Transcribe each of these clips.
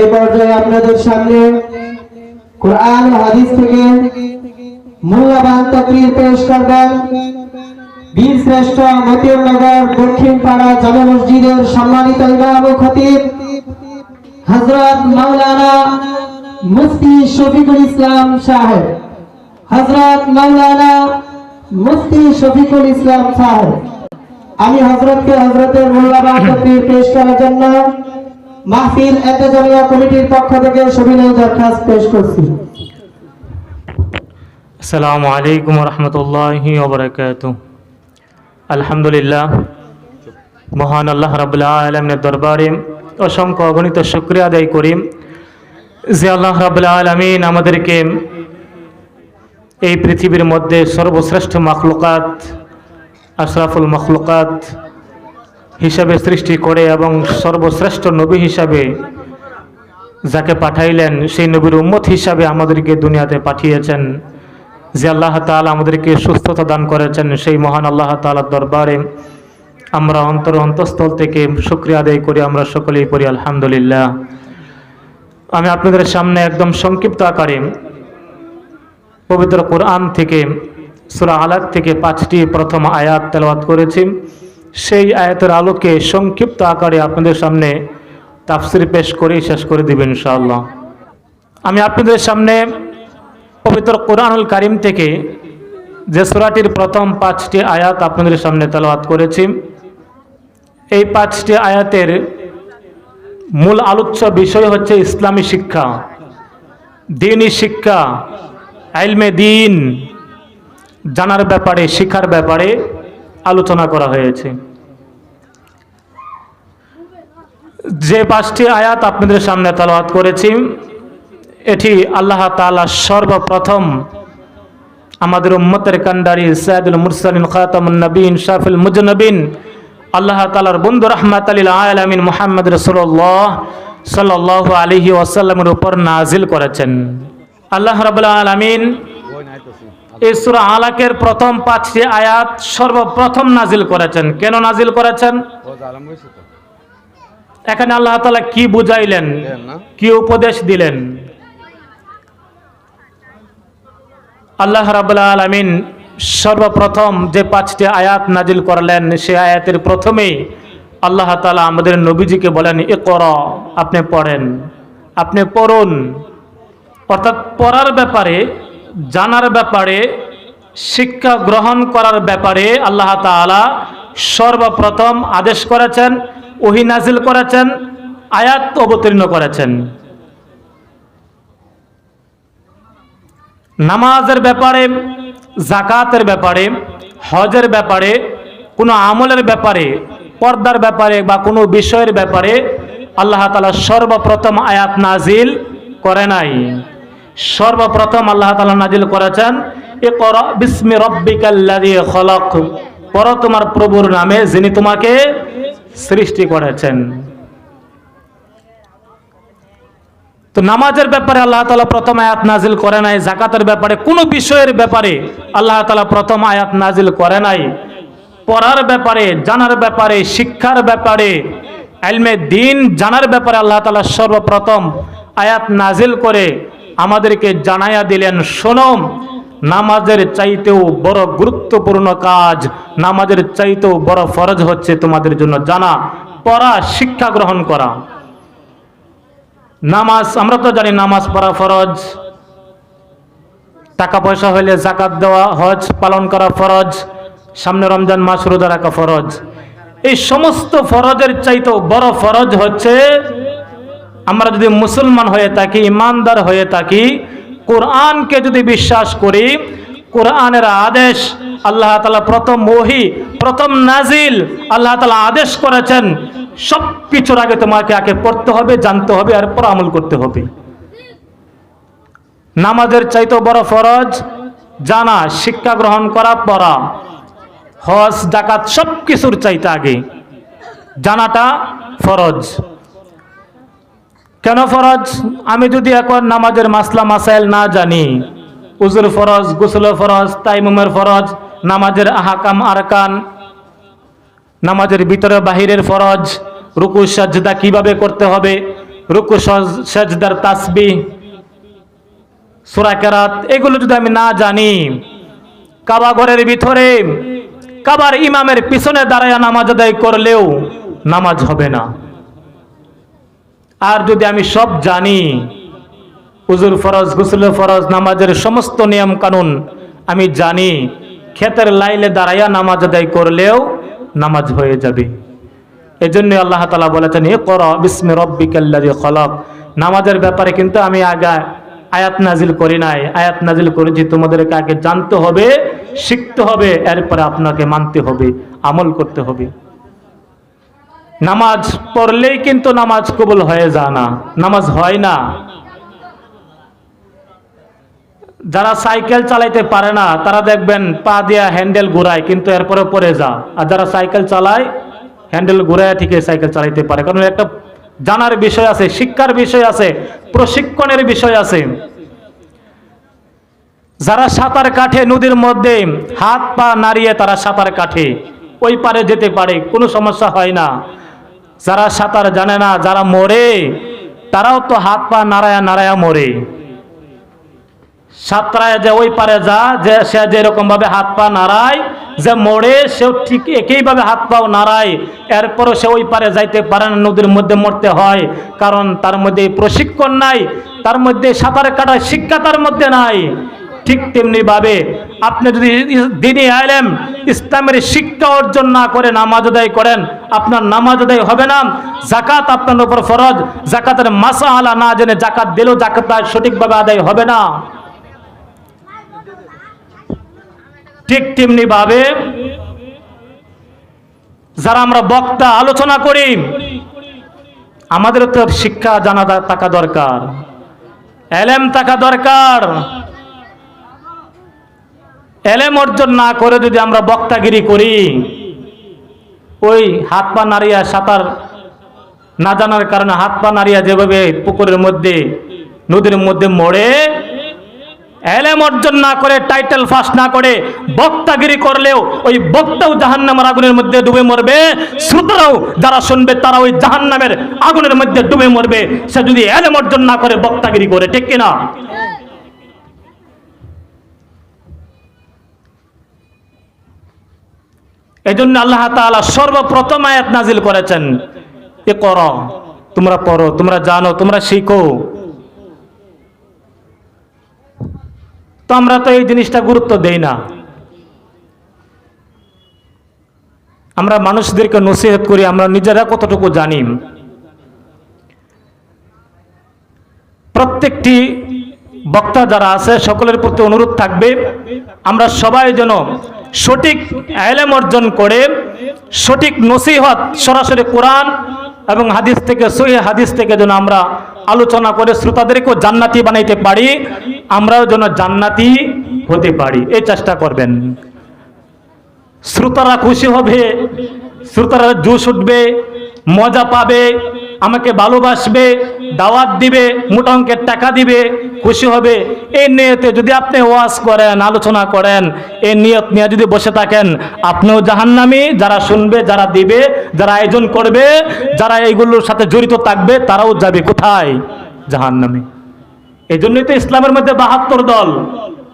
এই পর্যায়ে আপনাদের সামনে কোরআন ও হাদিস থেকে মূল্যবান তকরির পেশ করবেন। বীর শ্রেষ্ঠ দক্ষিণ পাড়া সম্মানিত ইমাম ও খতিব হযরত মাওলানা মুফতি শফিকুল ইসলাম সাহেব। হযরত মাওলানা মুফতি শফিকুল ইসলাম সাহেব। আমি হযরতকে হযরতের মূল্যবান তকরির পেশ করার জন্য মাহফিল এতেজমিয়া কমিটির পক্ষ থেকে সবিনয় দরখাস্ত পেশ করছি। আসসালামু আলাইকুম রহমতুল্লাহি ওবরাকাত আলহামদুলিল্লাহ, মহান আল্লাহ রাবুল্লাহ আলমের দরবারে অসংখ্য অগণিত শুক্রিয়া আদায় করি যে আল্লাহ রাবুল্লাহ আলমিন আমাদেরকে এই পৃথিবীর মধ্যে সর্বশ্রেষ্ঠ মখলুকাত, আশরাফুল মখলুকাত হিসাবে সৃষ্টি করে এবং সর্বশ্রেষ্ঠ নবী হিসাবে যাকে পাঠাইলেন, সেই নবীর উম্মত হিসাবে আমাদেরকে দুনিয়াতে পাঠিয়েছেন। যে আল্লাহ তাআলা আমাদেরকে সুস্থতা দান করেছেন, সেই মহান আল্লাহ তাআলার দরবারে আমরা অন্তর অন্তঃস্থল থেকে শুক্রিয়া আদায় করি, আমরা সকলেই পড়ি আলহামদুলিল্লাহ। আমি আপনাদের সামনে একদম সংক্ষিপ্ত আকারে পবিত্র কোরআন থেকে, সুরা আলাদ থেকে পাঁচটি প্রথম আয়াত তেলাওয়াত করেছি। সেই আয়াতের আলোকে সংক্ষিপ্ত আকারে আপনাদের সামনে তাফসির পেশ করে শেষ করে দেবেন ইনশাআল্লাহ। আমি আপনাদের সামনে পবিত্র কোরআনুল কারিম থেকে যে সুরাটির প্রথম পাঁচটি আয়াত আপনাদের সামনে তেলাওয়াত করেছি, এই পাঁচটি আয়াতের মূল আলোচ্য বিষয় হচ্ছে ইসলামী শিক্ষা দিনই শিক্ষা আইলমে দিন, জানার ব্যাপারে, শিখার ব্যাপারে আলোচনা করা হয়েছে। যে পাঁচটি আয়াত আপনাদের সামনে তালাওয়াত করেছি, এটি আল্লাহ তাআলা সর্বপ্রথম আমাদের উম্মতের কান্ডারি সাইদুল মুরসালিন, খাতামুন নবীন, শাফিল মুজনবিন, আল্লাহ তালার বন্ধু রহমাত আলিল আলামিন মুহাম্মদ রাসূলুল্লাহ সাল্লাল্লাহু আলাইহি ওয়াসাল্লামের উপর নাজিল করেছেন। আল্লাহ রাব্বুল আলামিন সূরা আলাকের প্রথম পাঁচটি আয়াত সর্বপ্রথম নাজিল করেছেন। কেন নাজিল করেছেন? এখানে আল্লাহ তালা কি বুঝাইলেন? কি উপদেশ দিলেন? আল্লাহ রাবুল আলমিন সর্বপ্রথম যে পাঁচটি আয়াত নাজিল করলেন সে আয়াতের প্রথমেই আল্লাহ তালা আমাদের নবীজিকে বলেন এ কর আপনি পড়েন। আপনি পড়ুন। অর্থাৎ পড়ার ব্যাপারে জানার ব্যাপারে শিক্ষা গ্রহণ করার ব্যাপারে আল্লাহ তাআলা সর্বপ্রথম আদেশ করেছেন ওহি নাজিল করেছেন, আয়াত অবতীর্ণ করেছেন। নামাজের ব্যাপারে, জাকাতের ব্যাপারে, হজের ব্যাপারে, কোনো আমলের ব্যাপারে, পর্দার ব্যাপারে বা কোনো বিষয়ের ব্যাপারে আল্লাহ তালা সর্বপ্রথম আয়াত নাজিল করে নাই। সর্বপ্রথম আল্লাহ তালা নাজিল করেছেন এ কর বিস্মি রব্বিকাল্লাদি খলক। পর তোমার প্রভুর নামে যিনি তোমাকে সৃষ্টি করেছেন। তো নামাজের ব্যাপারে আল্লাহ তালা প্রথম আয়াত নাজিল করে নাই জাকাতের ব্যাপারে কোনো বিষয়ের ব্যাপারে আল্লাহ তালা প্রথম আয়াত নাজিল করে নাই। পড়ার ব্যাপারে, জানার ব্যাপারে, শিক্ষার ব্যাপারে আলমে দিন জানার ব্যাপারে আল্লাহ তালা সর্বপ্রথম আয়াত নাজিল করে আমাদেরকে জানাইয়া দিলেন সোনম নামাজের চাইতেও বড় গুরুত্বপূর্ণ কাজ, নামাজের চাইতেও বড় ফরজ হচ্ছে তোমাদের জন্য জানা, পড়া, শিক্ষা গ্রহণ করা। নামাজ, আমরা তো জানি নামাজ পড়া ফরজ। টাকা পয়সা হইলে জাকাত দেওয়া হজ, পালন করা ফরজ। সামনে রমজান মাস, রোজা রাখা ফরজ। এই সমস্ত ফরজের চাইতেও বড় ফরজ হচ্ছে, আমরা যদি মুসলমান হয়ে থাকি, ইমানদার হয়ে থাকি কোরআনকে যদি বিশ্বাস করি, কোরআনের আদেশ আল্লাহ তালা প্রথম মহি প্রথম নাজিল আল্লাহ তালা আদেশ করেছেন সব কিছুর আগে তোমাকে আগে পড়তে হবে, জানতে হবে আর পর আমল করতে হবে। নামাজের চাইতে বড় ফরজ, জানা, শিক্ষা গ্রহণ করা, পড়া। হজ ডাকাত সব কিছুর চাইতে আগে। জানাটা ফরজ। কেন ফরজ? আমি যদি এখন নামাজের মাসলা মাসাইল না জানি, উজুর ফরজ, গুসল ফরজ, তাইমুমের ফরজ, নামাজের আহাকাম আরকান, নামাজের ভিতরে বাহিরের ফরজ, রুকু, সাজদা কীভাবে করতে হবে? রুকু, সজ- সেজদার তাসবি, সুরা কেরাত, এগুলো যদি আমি না জানি, কাবা ঘরের ভিতরে, কাবার ইমামের পিছনে দাঁড়ায় নামাজ আদায় করলেও নামাজ হবে না। আর যদি আমি সব জানি উজুর ফরজ গুসুল ফরজ, নামাজের সমস্ত নিয়ম কানুন আমি জানি, ক্ষেতের লাইলে দাঁড়াইয়া নামাজ আদায় করলেও নামাজ হয়ে যাবে। এজন্য আল্লাহ তালা বলেছেন এ কর বিস্মি রব্বিকাল্লাজি খলক। নামাজের ব্যাপারে কিন্তু আমি আগে আয়াত নাজিল করি নাই। আয়াত নাজিল করেছি, তোমাদেরকে আগে জানতে হবে, শিখতে হবে, এরপরে আপনাকে মানতে হবে, আমল করতে হবে। নামাজ পড়লেই কিন্তু নামাজ কবুল হয়ে যায় না, নামাজ হয় না। যারা সাইকেল চালাইতে পারে না, তারা দেখবেন পা দিয়া হ্যান্ডেল ঘুরায়, কিন্তু এরপরে পরে যা আর যারা সাইকেল চালায়, হ্যান্ডেল ঘুরায় ঠিকই সাইকেল চালাইতে পারে। কারণ একটা জানার বিষয় আছে, শিক্ষার বিষয় আছে, প্রশিক্ষণের বিষয় আছে। যারা সাঁতার কাটে নদীর মধ্যে, হাত পা নাড়িয়ে তারা সাঁতার কাটে। ওই পারে যেতে পারে, কোনো সমস্যা হয় না। যারা সাঁতার জানে না, যারা মরে, তারাও তো হাত পা নাড়ায়া নাড়ায়া মরে। সাঁতরায় যে ওই পারে যা, যে সে যেরকম ভাবে হাত পা নাড়ায়, যে মরে, সেও ঠিক একইভাবে হাত পাও নাড়ায়। এরপরও সে ওই পারে যাইতে পারে না, নদীর মধ্যে মরতে হয়। কারণ তার মধ্যে প্রশিক্ষণ নাই, তার মধ্যে সাঁতার কাটার শিক্ষা তার মধ্যে নাই। ঠিক তেমনি ভাবে আপনি যদি দিনে আইলেম ইসলামের শিক্ষা অর্জন না করে নামাজ আদায় করেন, আপনার নামাজ আদায় হবে না। জাকাত আপনার উপর ফরজ। জাকাতের মাসা আলা না জেনে জাকাত দিলেও জাকাত সঠিকভাবে আদায় হবে না। ঠিক তেমনি ভাবে যারা আমরা বক্তা আলোচনা করি, আমাদের তো শিক্ষা জানা থাকা দরকার। এলেম থাকা দরকার। এলেম অর্জন না করে যদি আমরা বক্তাগিরি করি, ওই হাত পা নাড়িয়া সাঁতার না জানার কারণে হাত পা নাড়িয়া যেভাবে পুকুরের মধ্যে, নদীর মধ্যে মরে, এলেম অর্জন না করে, টাইটেল ফাঁস না করে বক্তাগিরি করলেও ওই বক্তাও জাহান্নামের আগুনের মধ্যে ডুবে মরবে। শ্রোতারাও যারা শুনবে তারা ওই জাহান্নামের আগুনের মধ্যে ডুবে মরবে। সে যদি এলেম অর্জন না করে, বক্তাগিরি করে, ঠিক কিনা? এই জন্য আল্লাহ তাআলা সর্বপ্রথম আয়াত নাজিল করেছেন। এ করো, তোমরা পড়ো, তোমরা জানো, তোমরা শিখো। তো আমরা তো এই জিনিসটা গুরুত্ব দেই না। আমরা মানুষদেরকে নসিহত করি, আমরা নিজেরা কতটুকু জানি। প্রত্যেকটি বক্তা যারা আছে, সকলের প্রতি অনুরোধ থাকবে, আমরা সবাই যেন সঠিক আইলেম অর্জন করে, সঠিক নসিহত সরাসরি কোরআন এবং হাদিস থেকে, সহি হাদিস থেকে যেন আমরা আলোচনা করে শ্রোতাদেরকেও জান্নাতি বানাইতে পারি, আমরাও যেন জান্নাতি হতে পারি। এই চেষ্টা করবেন। শ্রোতারা খুশি হবে, শ্রোতারা জোশ উঠবে, মজা পাবে, আমাকে ভালোবাসবে দাওয়াত দিবে, মোটা অঙ্কের টাকা দিবে, খুশি হবে। এই নিয়তে যদি আপনি ওয়াজ করেন, আলোচনা করেন এই নিয়ত নিয়ে যদি বসে থাকেন, আপনিও জাহান্নামি, যারা শুনবে, যারা দিবে, যারা আয়োজন করবে, যারা এইগুলোর সাথে জড়িত থাকবে, তারাও যাবে কোথায়? জাহান্নামি। এই জন্যই তো ইসলামের মধ্যে বাহাত্তর দল।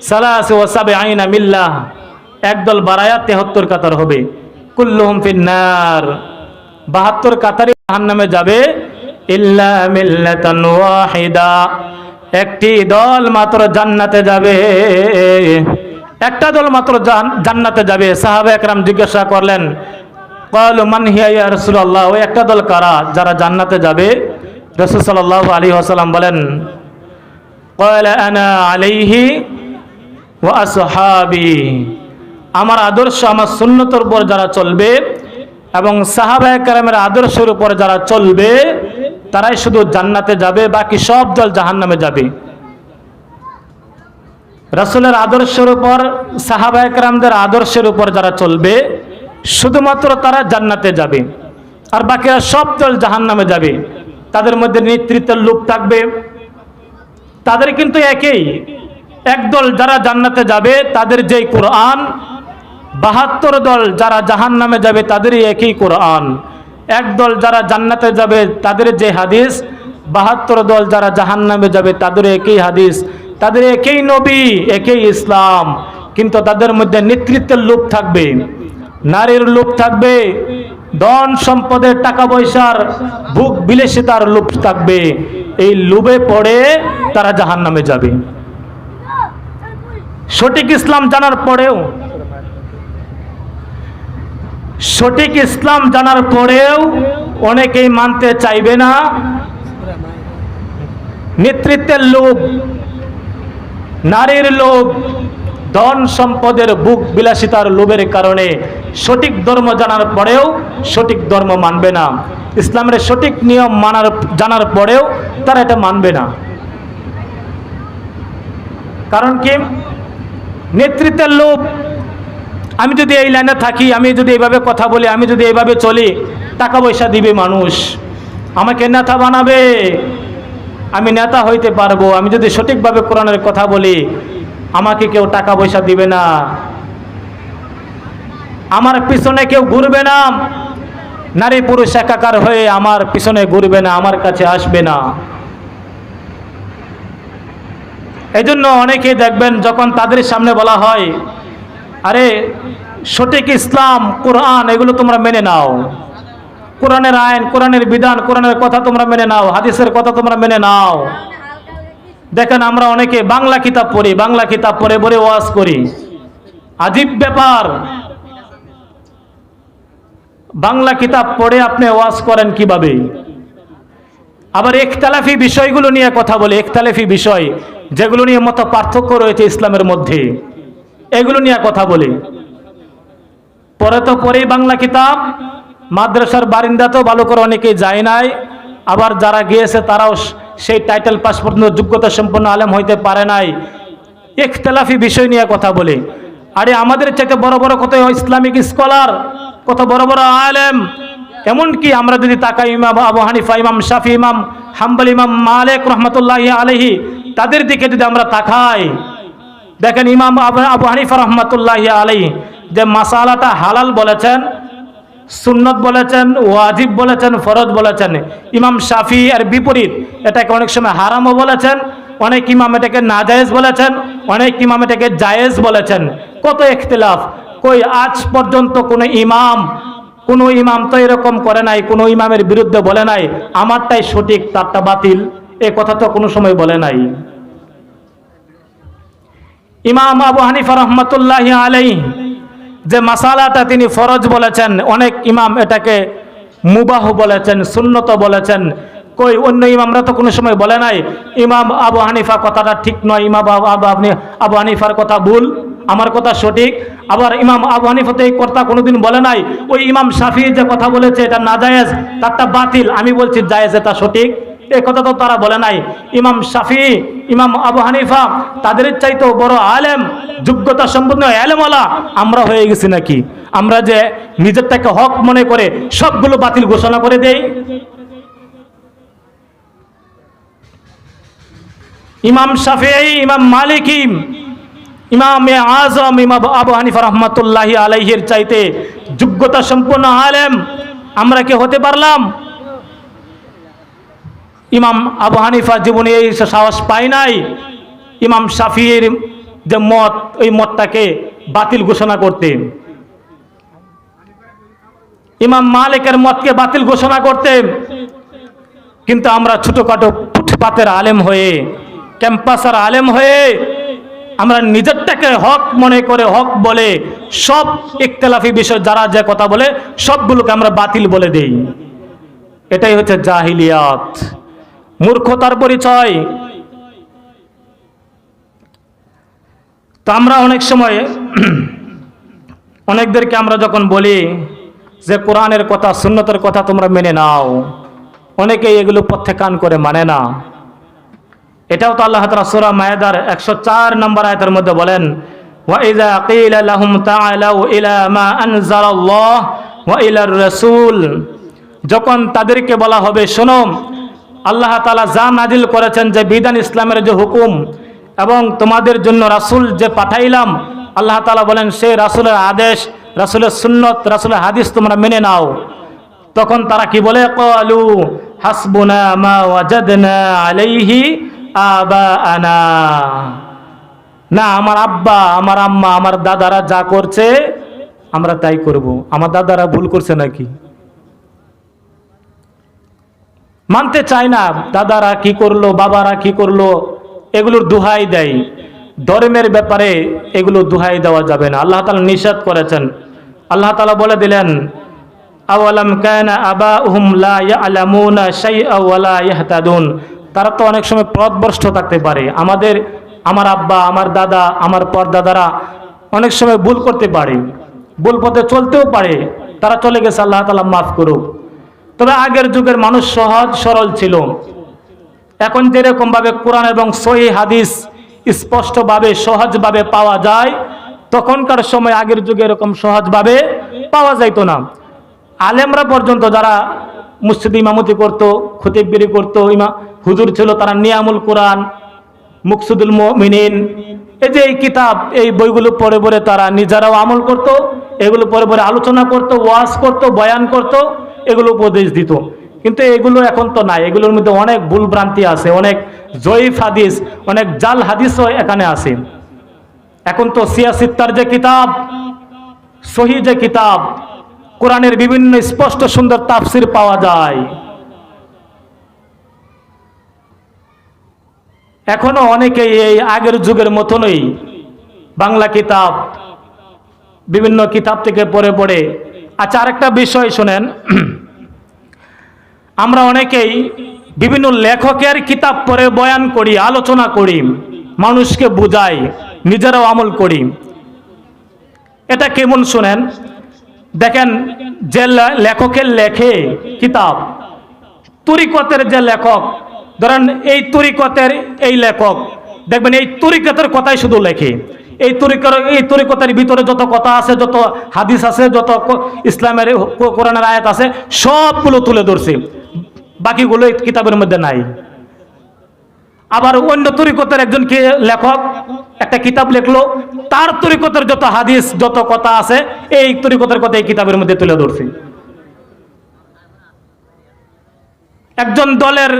সালাসে ওয়াসাবে আইনা মিল্লাহ একদল বারায়া তেহত্তর কাতার হবে। কুল্লুহুম ফিন্নার। বাহাত্তর কাতারে জাহান্নামে যাবে। ইল্লা মিল্লাতান ওয়াহিদা। একটি দল মাত্র জান্নাতে যাবে। একটা দল মাত্র জান্নাতে যাবে। সাহাবা একরাম জিজ্ঞাসা করলেন, কল মান হিয়া ইয়া রাসূলুল্লাহ? ওই একটা দল কারা যারা জান্নাতে যাবে? রাসূল সাল্লাল্লাহু আলাইহি ওয়াসাল্লাম বলেন কয়লা আনা আলাইহি আমার আদর্শ আমার সুন্নতের উপর যারা চলবে এবং সাহাবায়ে কেরামের আদর্শের উপর যারা চলবে, তারাই শুধু জান্নাতে যাবে, বাকি সব দল জাহান্নামে যাবে। রাসূলের আদর্শের উপর সাহাবা একরামদের আদর্শের উপর যারা চলবে, শুধুমাত্র তারা জান্নাতে যাবে। আর বাকিরা সব দল জাহান্নামে যাবে। তাদের মধ্যে নেতৃত্বের লোক থাকবে। তাদের কিন্তু একই। একদল যারা জান্নাতে যাবে, তাদের যেই কোরআন, বাহাত্তর দল যারা জাহান নামে যাবে, তাদেরই একই কোরআন। একদল যারা জান্নাতে যাবে, তাদের যে হাদিস, বাহাত্তর দল যারা জাহান নামে যাবে, তাদের একই হাদিস। তাদের একই নবী, একই ইসলাম। কিন্তু তাদের মধ্যে নেতৃত্বের লোক থাকবে, নারীর লোক থাকবে, ধন সম্পদের টাকা পয়সার বুক বিলাসিতার লোভ থাকবে। এই লোভে পড়ে তারা জাহান নামে যাবে। সঠিক ইসলাম জানার পরেও, সঠিক ইসলাম জানার পরেও অনেকেই মানতে চাইবে না। নেতৃত্বের লোভ, নারীর লোভ, ধন সম্পদের বুক বিলাসিতার লোভের কারণে সঠিক ধর্ম জানার পরেও সঠিক ধর্ম মানবে না। ইসলামের সঠিক নিয়ম মানার, জানার পরেও তারা এটা মানবে না। কারণ কি? নেতৃত্বের লোভ। আমি যদি এই লাইনে থাকি, আমি যদি এইভাবে কথা বলি, আমি যদি এইভাবে চলি, টাকা পয়সা দিবে মানুষ। আমাকে নেতা বানাবে। আমি নেতা হইতে পারব। আমি যদি সঠিকভাবে কোরআনের কথা বলি, আমাকে কেউ টাকা পয়সা দিবে না। আমার পিছনে কেউ ঘুরবে না। নারী পুরুষ একাকার হয়ে আমার পিছনে ঘুরবে না, আমার কাছে আসবে না। এই জন্য অনেকেই দেখবেন যখন তাদের সামনে বলা হয়, আরে, সঠিক ইসলাম, কোরআন, এগুলো তোমরা মেনে নাও। কোরআনের আইন, কোরআনের বিধান, কোরআনের কথা তোমরা মেনে নাও। হাদিসের কথা তোমরা মেনে নাও। দেখেন আমরা অনেকে বাংলা কিতাব পড়ি, বাংলা কিতাব পড়ে পড়ে ওয়াজ করি। আজীব ব্যাপার। বাংলা কিতাব পড়ে আপনি ওয়াজ করেন কীভাবে? আবার একতালাফি বিষয়গুলো নিয়ে কথা বলে, একতালাফি বিষয়। যেগুলো নিয়ে মতো পার্থক্য রয়েছে ইসলামের মধ্যে, এগুলো নিয়ে কথা বলি। পরে তো পরেই বাংলা কিতাব, মাদ্রাসার বারিন্দা তো ভালো করে অনেকেই যায় নাই, আবার যারা গিয়েছে তারাও সেই টাইটেল পাস পর্যন্ত যোগ্যতা সম্পন্ন আলেম হইতে পারে নাই। ইখতলাফি বিষয় নিয়ে কথা বলে। আরে আমাদের চাইতে বড় বড় কত ইসলামিক স্কলার কত বড় বড় আলেম এমনকি আমরা যদি তাকাই ইমাম আবু হানিফা, ইমাম শাফি, ইমাম হাম্বল, ইমাম মালিক রহমতুল্লাহ আলহি তাদের দিকে যদি আমরা তাকাই, দেখেন ইমাম আবু হানিফা রহমতুল্লাহ আলাই যে মাসালাটা হালাল বলেছেন, সুন্নত বলেছেন, ওয়াজিব বলেছেন, ফরজ বলেছেন, ইমাম শাফি এর বিপরীত, এটাকে অনেক সময় হারামও বলেছেন, অনেক ইমাম এটাকে নাজায়েজ বলেছেন, অনেক ইমাম এটাকে জায়েজ বলেছেন। কত ইখতিলাফ, কই আজ পর্যন্ত কোনো ইমাম কোনো ইমাম তো এরকম করে নাই, কোনো ইমামের বিরুদ্ধে বলে নাই, আমারটাই সঠিক, তারটা বাতিল, এ কথা তো কোনো সময় বলে নাই। ইমাম আবু হানিফা রহমতুল্লাহ আলাই যে মাসালাটা তিনি ফরজ বলেছেন, অনেক ইমাম এটাকে মুবাহ বলেছেন, সুন্নত বলেছেন, কই অন্য ইমামরা তো কোনো সময় বলে নাই, ইমাম আবু হানিফা কথাটা ঠিক নয়, ইমাম আবু আবু হানিফার কথা ভুল। আমার কথা সঠিক? আবার ইমাম আবু হানিফা তো এই কথা কোনোদিন বলে নাই? ওই ইমাম শাফি যে কথা বলেছে, এটা না জায়েজ তারটা বাতিল। আমি বলছি, জায়েজ এটা সঠিক? এই কথা তো তারা বলে নাই। ইমাম শাফি, ইমাম আবু হানিফা, তাদের চাইতেও বড় আলেম, যোগ্যতা সম্পন্ন আলেমওয়ালা, আমরা হয়ে গেছি নাকি? আমরা যে নিজেরটাকে হক মনে করে সবগুলো বাতিল ঘোষণা করে দেই? ইমাম শাফি, ইমাম মালিকিম ইমাম আজম, ইমাম আবু হানিফা রহমতুল্লাহি আলাইহির চাইতে যোগ্যতা সম্পন্ন আলেম। আমরা কি হতে পারলাম? ইমাম আবু হানিফা জীবনে এই সাহস পায় নাই। ইমাম শাফির যে মত, ওই মতটাকে বাতিল ঘোষণা করতে। ইমাম মালিকের মতকে বাতিল ঘোষণা করতে। কিন্তু আমরা ছোটখাটো ফুটপাতের আলেম হয়ে, ক্যাম্পাসের আলেম হয়ে আমরা নিজেরটাকে হক মনে করে হক বলে সব ইখতলাফি বিষয় যারা যে কথা বলে, সবগুলোকে আমরা বাতিল বলে দেই। এটাই হচ্ছে জাহিলিয়াত। মূর্খতার পরিচয়। তো আমরা অনেক সময় অনেকদেরকে আমরা যখন বলি যে কোরআনের কথা, সুন্নতের কথা তোমরা মেনে নাও, অনেকেই এগুলো প্রত্যাখ্যান করে মানে না। এটাও তো আল্লাহ তালা সুরা মায়েদার একশো চার নম্বর আয়তের মধ্যে বলেন وَإِذَا قِيلَ لَهُمْ تَعَالَوْا إِلَى مَا أَنزَلَ اللَّهُ وَإِلَى الرَّسُولِ যখন তাদেরকে বলা হবে শোনো আল্লাহ তালা যা নাজিল করেছেন যে বিধান ইসলামের যে হুকুম এবং তোমাদের জন্য রাসূল যে পাঠাইলাম আল্লাহ তালা বলেন সেই রাসূলের আদেশ রাসূলের সুন্নত রাসূলের হাদিস তোমরা মেনে নাও তখন তারা কি বলে কলু হাসবুনা মা ওয়াজাদনা আলাইহি আবাআনা। না, আমার আব্বা, আমার আম্মা, আমার দাদারা যা করছে, আমরা তাই করব। আমার দাদারা ভুল করছে নাকি? মানতে চায় না, দাদারা কি করল, বাবারা কি করল, এগুলোর দুহাই দেয়। ধর্মের ব্যাপারে এগুলো দুহাই দেওয়া যাবে না। আল্লাহ তালা নিষেধ করেছেন। আল্লাহ তালা বলে দিলেন, আওয়ালাম কানা আবা উহুম লা ইয়ালামুনা ইয়াহতাদুন? তারা তো অনেক সময় পথভ্রষ্ট থাকতে পারে। আমাদের, আমার আব্বা, আমার দাদা, আমার পরদাদারা অনেক সময় ভুল করতে পারে। ভুল পথে চলতেও পারে। তারা চলে গেছে, আল্লাহ তালা মাফ করুক। তবে আগের যুগের মানুষ সহজ, সরল ছিল। এখন যেরকম ভাবে কোরআন এবং সহি হাদিস স্পষ্টভাবে, সহজভাবে পাওয়া যায়, তখনকার সময় আগের যুগে এরকম সহজভাবে পাওয়া যাইতো না। আলেমরা পর্যন্ত যারা মুসজিদ ইমামতি করতো খতিবগিরি করতো, ইমা হুজুর ছিল তারা নিয়ামুল কোরআন, মুকসুদুল মিনিন এই যে এই কিতাব, এই বইগুলো পরে পরে তারা নিজেরাও আমল করত, এগুলো পরে পরে আলোচনা করত, ওয়াজ করত, বয়ান করত, এগুলো উপদেশ দিত। কিন্তু এগুলো এখন তো নাই, এগুলোর মধ্যে অনেক ভুল ভ্রান্তি আছে, অনেক জয়ীফ হাদিস, অনেক জাল হাদিসও এখানে আছে। এখন তো সিয়াসিত্তার যে কিতাব, সহি যে কিতাব কোরআনের বিভিন্ন স্পষ্ট সুন্দর তাফসির পাওয়া যায়। এখনও অনেকেই এই আগের যুগের মতনই বাংলা কিতাব, বিভিন্ন কিতাব থেকে পড়ে পড়ে। আচ্ছা আরেকটা বিষয় শোনেন। আমরা অনেকেই বিভিন্ন লেখকের কিতাব পড়ে বয়ান করি, আলোচনা করি, মানুষকে বুঝাই, নিজেরাও আমল করি। এটা কেমন শোনেন? দেখেন যে লেখকের লেখে কিতাব। তরিকতের যে লেখক, ধরেন এই তরিকতের এই লেখক, দেখবেন এই তরিকতের কথাই শুধু লেখে। এই তরিকর, এই তরিকতের ভিতরে যত কথা আছে, যত হাদিস আছে, যত ইসলামের কোরআনের আয়াত আছে, সবগুলো তুলে ধরছে। বাকিগুলো এই কিতাবের মধ্যে নাই। আবার অন্য তরিকতের একজন কি লেখক একটা কিতাব লিখলো, তার তরিকতের যত হাদিস, যত কথা আছে, এই তরিকতের কথা এই কিতাবের মধ্যে তুলে ধরছে। একজন দলের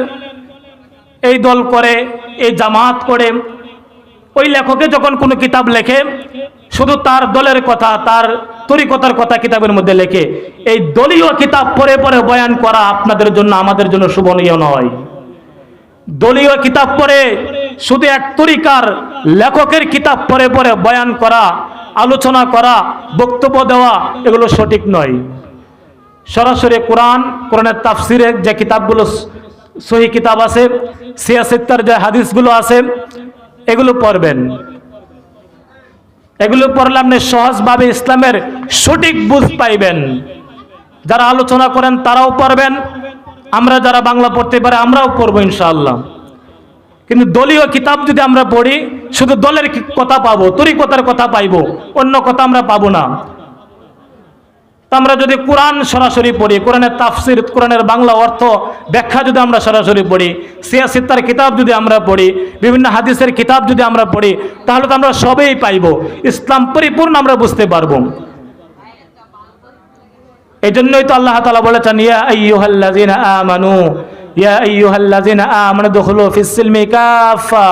এই দল করে, এই জামাত করে, ওই লেখকে যখন কোনো কিতাব লেখে, শুধু তার দলের কথা, তার তরিকতার কথা কিতাবের মধ্যে লেখে। এই দলীয় কিতাব পরে পরে বয়ান করা আপনাদের জন্য, আমাদের জন্য শুভনীয় নয়। দলীয় কিতাব পড়ে, শুধু এক তরিকার লেখকের কিতাব পড়ে পড়ে বয়ান করা, আলোচনা করা, বক্তব্য দেওয়া, এগুলো সঠিক নয়। সরাসরি কোরআন, কোরআনের তাফসিরের যে কিতাবগুলো সহি কিতাব আছে, সিয়াসিত্তার যে হাদিসগুলো আছে, এগুলো পড়বেন। এগুলো পড়লে আপনি সহজভাবে ইসলামের সঠিক বুঝ পাইবেন। যারা আলোচনা করেন তারাও পড়বেন। আমরা যারা বাংলা পড়তে পারে আমরাও করব ইনশাআল্লাহ। কিন্তু দলীয় কিতাব যদি আমরা পড়ি, শুধু দলের কথা পাবো, তরিকতার কথা পাইব, অন্য কথা আমরা পাবো না। আমরা যদি কোরআন সরাসরি পড়ি, কোরআনের তাফসির, কোরআনের বাংলা অর্থ ব্যাখ্যা যদি আমরা সরাসরি পড়ি, সিয়াসিত্তার কিতাব যদি আমরা পড়ি, বিভিন্ন হাদিসের কিতাব যদি আমরা পড়ি, তাহলে তো আমরা সবেই পাইব। ইসলাম পরিপূর্ণ আমরা বুঝতে পারব। এই জন্যই তো আল্লাহ তালা বলেছেন, ইয়া আইয়ুহাল্লাযিনা আমানু, ইয়া আইয়ুহাল্লাযিনা আমানু দুখুলু ফিস সিলমি কাফা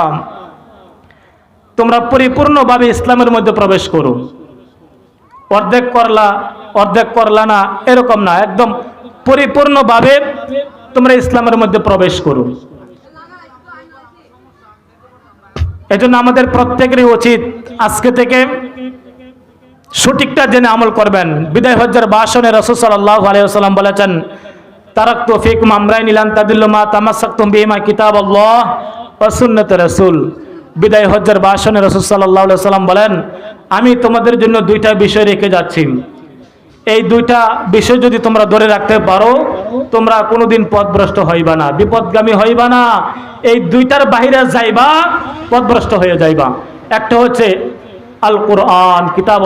তোমরা পরিপূর্ণভাবে ইসলামের মধ্যে প্রবেশ করো। অর্ধেক করলা অর্ধেক করলা না, এরকম না, একদম পরিপূর্ণভাবে তোমরা ইসলামের মধ্যে প্রবেশ করো। এজন্য আমাদের প্রত্যেকেরই উচিত আজকে থেকে সঠিকটা জেনে আমল করবেন। বিদায় হজ্জার বাসনে রসুল সাল্লাহ আলাইসাল্লাম বলেছেন, তারাক তৌফিক মামরাই নিলান তাদিল্লুমা তামাসাক্তুম বিমা কিতাব আল্লাহ অসুন্নত রসুল। বিদায় হজ্জার বাসনে রসুল সাল্লাহ সাল্লাম বলেন, আমি তোমাদের জন্য দুইটা বিষয় রেখে যাচ্ছি। এই দুইটা বিষয় যদি তোমরা ধরে রাখতে পারো, তোমরা কোনোদিন পথভ্রষ্ট হইবা না। বিপদগামী হইবা না। এই দুইটার বাহিরে যাইবা, পথভ্রষ্ট হয়ে যাইবা। একটা হচ্ছে আল কোরআন কিতাব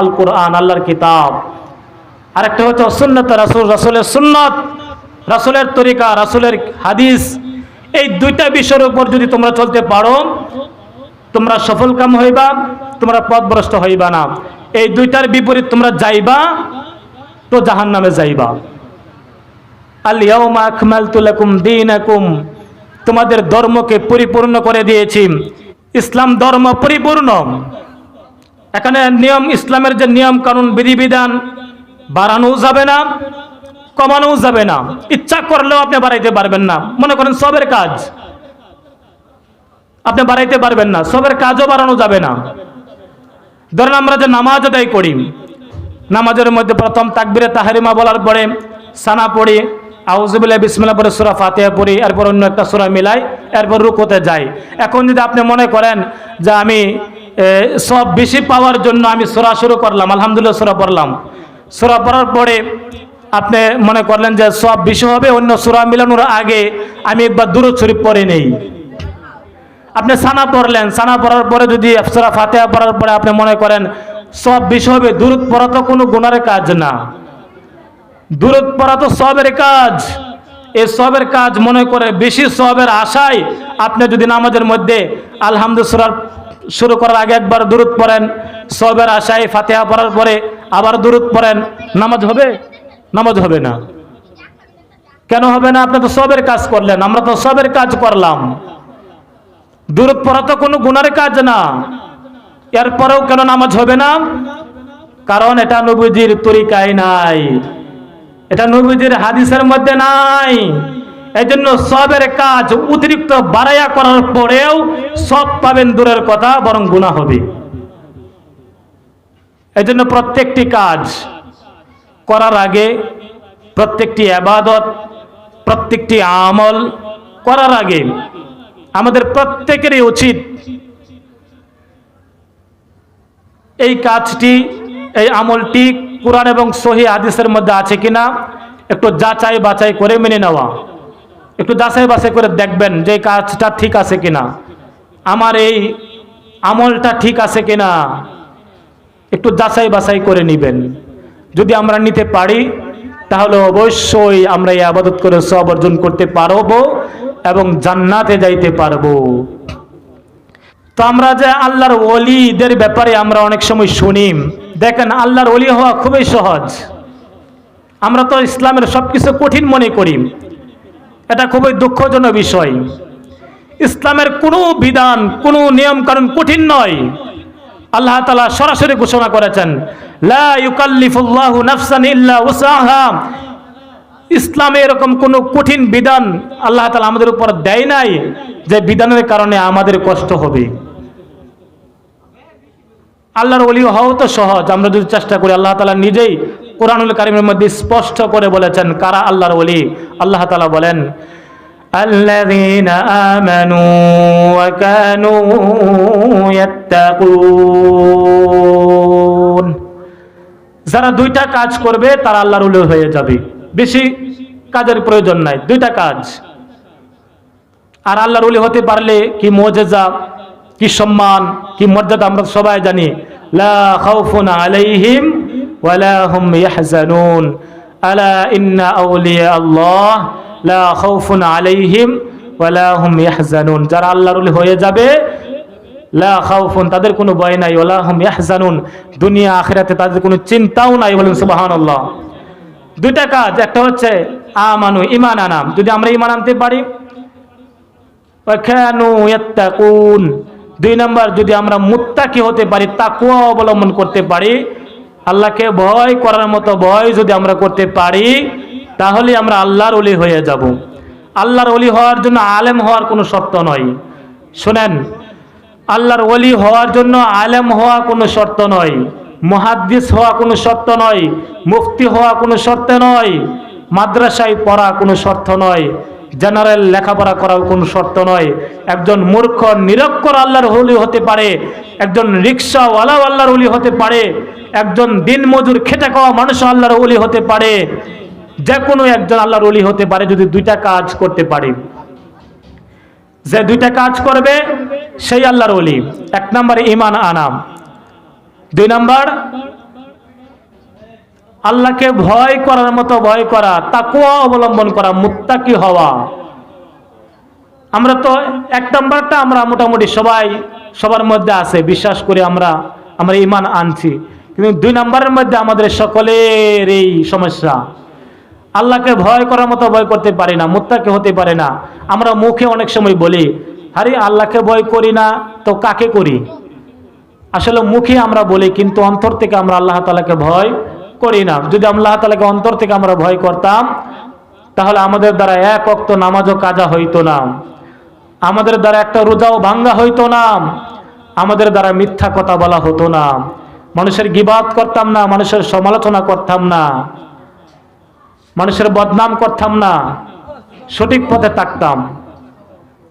আল কোরআন আল্লাহর কিতাব। আরেকটা হচ্ছে সুন্নত রাসুল, রাসুলের সুন্নত, রাসুলের তরিকা, রাসুলের হাদিস। এই দুইটা বিষয়ের উপর যদি তোমরা চলতে পারো, তোমরা সফল কাম হইবা, তোমরা পথভ্রষ্ট হইবা না। এই দুইটার বিপরীত তোমরা যাইবা তো জাহান নামে যাইবা দীনাকুম, তোমাদের ধর্মকে পরিপূর্ণ করে দিয়েছি। ইসলাম ধর্ম পরিপূর্ণ। এখানে নিয়ম, ইসলামের যে নিয়ম কানুন, বিধিবিধান, বাড়ানো যাবে না, কমানো যাবে না। ইচ্ছা করলেও আপনি বাড়াইতে পারবেন না। মনে করেন সবের কাজ। আপনি বাড়াইতে পারবেন না। সবের কাজও বাড়ানো যাবে না। ধরেন আমরা যে নামাজ আদায় করি। নামাজের মধ্যে প্রথম তাকবিরে তাহারিমা বলার পরে সানা পড়ি আউজুবিল্লাহ বিসমিল্লাহ পরে সুরা ফাতিহা পড়ি, এরপর অন্য একটা সুরা মিলাই, এরপর রুকোতে যাই। এখন যদি আপনি মনে করেন যে আমি সব বেশি পাওয়ার জন্য আমি সোরা শুরু করলাম, আলহামদুলিল্লাহ সুরা পড়লাম। সোরা পড়ার পরে আপনি মনে করলেন যে সব বেশি হবে, অন্য সোরা মিলানোর আগে আমি একবার দূরত শরীফ পড়ে নেই। আপনি সানা পড়লেন, সানা পড়ার পরে যদি সুরা ফাতেহা পড়ার পরে আপনি মনে করেন সব বিষয় হবে দূরত পড়া তো কোনো গুণার কাজ না। দূরত পড়া তো সবের কাজ। এই সবের কাজ মনে করে, বেশি সবের আশায় আপনি যদি নামাজের মধ্যে আলহামদুলিল্লাহ শুরু করার আগে একবার দূরত পড়েন সবের আশায় ফাতেহা পড়ার পরে আবার দূরত পড়েন। নামাজ হবে? নামাজ হবে না। কেন হবে না? আপনি তো সবের কাজ করলেন, আমরা তো সবের কাজ করলাম। দূরত পড়া তো কোনো গুণার কাজ না। এরপরেও কেন নামাজ হবে না? কারণ এটা নবীজির তরিকায় নাই। এটা নবীজির হাদিসের মধ্যে নাই। এই জন্য সবের কাজ অতিরিক্ত বাড়াইয়া করার পরেও সব পাবেন দূরের কথা, বরং গুণা হবে। এই জন্য প্রত্যেকটি কাজ করার আগে প্রত্যেকটি আবাদত, প্রত্যেকটি আমল করার আগে আমাদের প্রত্যেকেরই উচিত এই কাজটি, এই আমলটি কোরআন এবং সহি হাদিসের মধ্যে আছে কিনা, একটু যাচাই বাছাই করে মেনে নেওয়া। একটু যাচাই বাছাই করে দেখবেন যে কাজটা ঠিক আছে কিনা। আমার এই আমলটা ঠিক আছে কিনা, একটু যাচাই বাছাই করে নেবেন। যদি আমরা নিতে পারি, তাহলে অবশ্যই আমরা এই আবাদত করে সব অর্জন করতে পারব এবং জান্নাতে যাইতে পারব। তো আমরা যে আল্লাহর অলিদের ব্যাপারে আমরা অনেক সময় শুনি। দেখেন, আল্লাহর অলি হওয়া খুবই সহজ। আমরা তো ইসলামের সব কিছু কঠিন মনে করি। এটা খুবই দুঃখজনক বিষয়। ইসলামের কোনো বিধান, কোনো নিয়ম কানুন কঠিন নয়। আল্লাহ তালা সরাসরি ঘোষণা করেছেন ইসলামে এরকম কোনো কঠিন বিধান আল্লাহ তালা আমাদের উপর দেয় নাই, যে বিধানের কারণে আমাদের কষ্ট হবে। আল্লাহর ওলি হওয়া তো সহজ, আমরা যদি চেষ্টা করি আল্লাহ তালা নিজেই কোরআনুল কারিমের মধ্যে স্পষ্ট করে বলেছেন কারা আল্লাহর ওলি আল্লাহ তালা বলেন الذين آمنوا وكانوا يتقون যারা দুইটা কাজ করবে তারা আল্লাহর ওলি হয়ে যাবে বেশি কাজের প্রয়োজন নাই দুইটা কাজ আর আল্লাহর ওলি হতে পারলে কি মজেজা কি সম্মান কি মর্যাদা আমরা সবাই জানি লা খাউফুন আলাইহিম ওয়ালা হুম ইয়াহজানুন আলা ইন্না আউলিয়া আল্লাহ লা খাউফুন আলাইহিম ওয়ালা হুম ইয়াহজানুন যারা আল্লাহর ওলি হয়ে যাবে, লা খাউফুন তাদের কোনো ভয় নাই ওয়ালা হুম ইয়াহজানুন। দুনিয়া, আখিরাতে তাদের কোনো চিন্তাও নাই, বলেন সুবহানাল্লাহ। দুইটা কাজ, একটা হচ্ছে আমানু ইমান আনাম যদি আমরা ইমান আনতে পারি দুই নম্বর, যদি আমরা মুত্তাকি হতে পারি, তাকুয়া অবলম্বন করতে পারি আল্লাহকে ভয় করার মতো ভয় যদি আমরা করতে পারি, তাহলে আমরা আল্লাহর অলি হয়ে যাব। আল্লাহর অলি হওয়ার জন্য আলেম হওয়ার কোনো শর্ত নয়। শোনেন, আল্লাহর অলি হওয়ার জন্য আলেম হওয়া কোনো শর্ত নয়। মহাদ্দিস হওয়া কোনো শর্ত নয়। মুফতি হওয়া কোনো শর্ত নয়। মাদ্রাসায় পড়া কোনো শর্ত নয়। জেনারেল লেখাপড়া করার কোনো শর্ত নয়। একজন মূর্খ, নিরক্ষর আল্লাহর হলি হতে পারে। একজন রিক্সাওয়ালাও আল্লাহর হলি হতে পারে। একজন দিনমজুর খেটে খাওয়া মানুষ আল্লাহর হলি হতে পারে। যে কোনো একজন আল্লাহর হলি হতে পারে যদি দুইটা কাজ করতে পারে। যে দুইটা কাজ করবে, সেই আল্লাহর ওলি। এক নম্বরে ইমান আনাম দুই নাম্বার আল্লাহকে ভয় করার মতো ভয় করা, তাকুয়া অবলম্বন করা, মুত্তাকি হওয়া। আমরা তো এক নম্বরটা আমরা মোটামুটি সবাই সবার মধ্যে আছে, বিশ্বাস করে আমরা আমরা ইমান আনছি। কিন্তু দুই নম্বরের মধ্যে আমাদের সকলের এই সমস্যা। আল্লাহকে ভয় করার মতো ভয় করতে পারি না, মুত্তাকি হতে পারে না। আমরা মুখে অনেক সময় বলি, আরে আল্লাহকে ভয় করি না, তো কাকে করি? আসলে মুখে আমরা বলি, কিন্তু অন্তর থেকে আমরা আল্লাহ তালাকে ভয় করি না। যদি আল্লাহ তালাকে অন্তর থেকে আমরা ভয় করতাম, তাহলে আমাদের দ্বারা এক অক্ত নামাজও কাজা হইতো না। আমাদের দ্বারা একটা রোজাও ভাঙ্গা হইতো না। আমাদের দ্বারা মিথ্যা কথা বলা হতো না। মানুষের গিবাদ করতাম না, মানুষের সমালোচনা করতাম না। মানুষের বদনাম করতাম না। সঠিক পথে থাকতাম।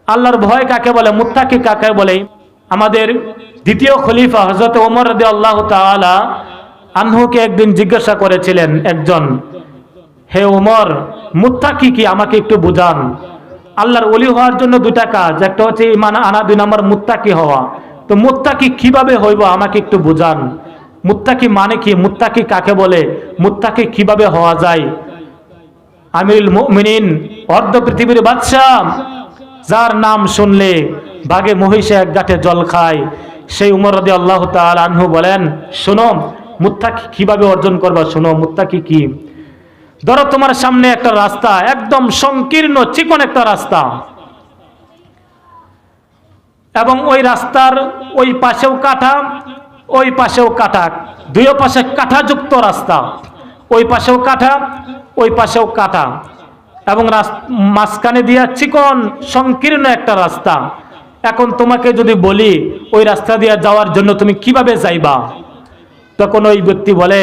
আল্লাহর ভয় কাকে বলে? মুত্তাকি কাকে বলে? আমাদের দ্বিতীয় খলিফা হজরত ওমর রদি আল্লাহ তালা আনহুকে একদিন জিজ্ঞাসা করেছিলেন একজন, হে উমর, মুত্তাকি কি? কি আমাকে একটু বুঝান। আল্লাহর অলি হওয়ার জন্য দুটা কাজ। একটা হচ্ছে ইমান আনা, দুই নম্বর মুত্তাকি হওয়া। তো মুত্তাকি কীভাবে হইব? আমাকে একটু বুঝান। মুত্তাকি মানে কি? মুত্তাকি কাকে বলে? মুত্তাকি কীভাবে হওয়া যায়? আমিরুল মুমিনিন, অর্ধ পৃথিবীর বাদশাহ, যার নাম শুনলে বাঘে মহিষে এক গাঁটে জল খায়। সেই উমর রদি আল্লাহ তাল আনহু বলেন, শোনো মুত্তাকি কীভাবে অর্জন করবা শোনো, মুত্তাকি কি? কি ধরো তোমার সামনে একটা রাস্তা, একদম সংকীর্ণ, চিকন একটা রাস্তা। এবং ওই রাস্তার ওই পাশেও কাটা, ওই পাশেও কাটা দুই পাশে কাঁটাযুক্ত রাস্তা। ওই পাশেও কাটা, ওই পাশেও কাটা। এবং মাঝখানে দিয়া চিকন, সংকীর্ণ একটা রাস্তা। এখন তোমাকে যদি বলি, ওই রাস্তা দিয়ে যাওয়ার জন্য তুমি কীভাবে যাইবা? তখন ওই ব্যক্তি বলে,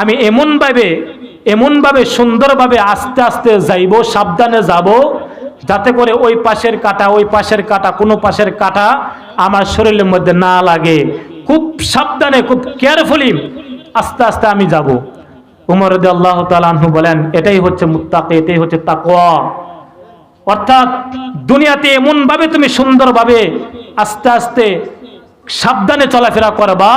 আমি এমনভাবে এমনভাবে সুন্দরভাবে আস্তে আস্তে যাইব, সাবধানে যাব, যাতে করে ওই পাশের কাটা, ওই পাশের কাটা, কোনো পাশের কাটা আমার শরীরের মধ্যে না লাগে। খুব সাবধানে, খুব কেয়ারফুলি আস্তে আস্তে আমি যাব। উমর আল্লাহ তালু বলেন, এটাই হচ্ছে মুত্তাকি, এটাই হচ্ছে তাকওয়া। অর্থাৎ দুনিয়াতে এমনভাবে তুমি সুন্দরভাবে আস্তে আস্তে সাবধানে চলাফেরা করবা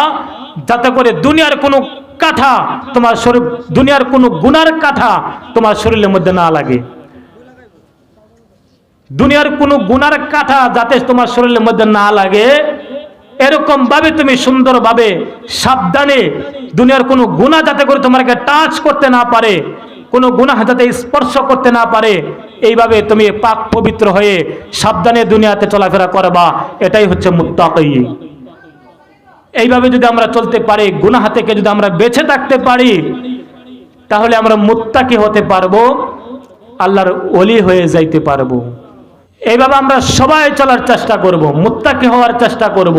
যাতে করে দুনিয়ার কোনো কাঠা তোমার শরীর, দুনিয়ার কোনো গুনার কাঠা তোমার শরীরের মধ্যে না লাগে। দুনিয়ার কোনো গুনার কাঠা যাতে তোমার শরীরের মধ্যে না লাগে এরকম ভাবে তুমি সুন্দরভাবে সাবধানে দুনিয়ার কোনো গুণা যাতে করে তোমাকে টাচ করতে না পারে, কোনো গুণা যাতে স্পর্শ করতে না পারে, এইভাবে তুমি পাক পবিত্র হয়ে সাবধানে দুনিয়াতে চলাফেরা করবা। এটাই হচ্ছে মুত্তাকি। এইভাবে যদি আমরা চলতে পারি, গুনাহ থেকে যদি আমরা বেঁচে থাকতে পারি, তাহলে আমরা মুত্তাকি হতে পারব, আল্লাহর ওলি হয়ে যাইতে পারব। এইভাবে আমরা সবাই চলার চেষ্টা করব, মুত্তাকি হওয়ার চেষ্টা করব।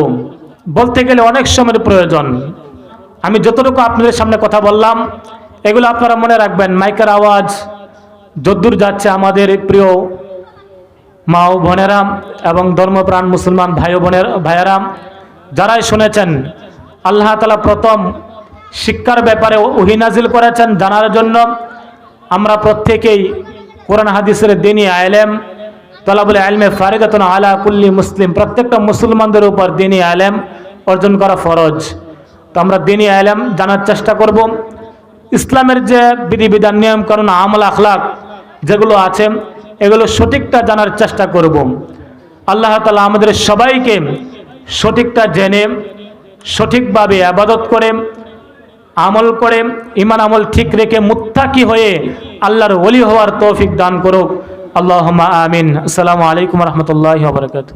বলতে গেলে অনেক সময়ের প্রয়োজন। আমি যতটুকু আপনাদের সামনে কথা বললাম, এগুলো আপনারা মনে রাখবেন, মাইকের আওয়াজ যদ্দূর যাচ্ছে আমাদের প্রিয় মা ও বোনেরা এবং ধর্মপ্রাণ মুসলমান ভাই ও বোনের ভাইয়েরা। যারাই শুনেছেন, আল্লাহ তালা প্রথম শিক্ষার ব্যাপারে ওহিনাজিল করেছেন জানার জন্য আমরা প্রত্যেকেই কোরআন হাদিসের দিনী আলেম, তলাবুল আলমে ফারিদাতন আলা কুল্লি মুসলিম, প্রত্যেকটা মুসলমানদের উপর দিনী আলেম অর্জন করা ফরজ। তো আমরা দিনী আলেম জানার চেষ্টা করব। ইসলামের যে বিধিবিধান নিয়ম কারণ আমল আখলাক যেগুলো আছে, এগুলো সঠিকটা জানার চেষ্টা করব। আল্লাহ তালা আমাদের সবাইকে সঠিকটা জেনে, সঠিকভাবে আবাদত করে, আমল করে, ইমান আমল ঠিক রেখে মুত্তাকি হয়ে আল্লাহর ওলি হওয়ার তৌফিক দান করুক। আল্লাহ আমিন। আসসালামু আলাইকুম রহমতুল্লাহ বরকাত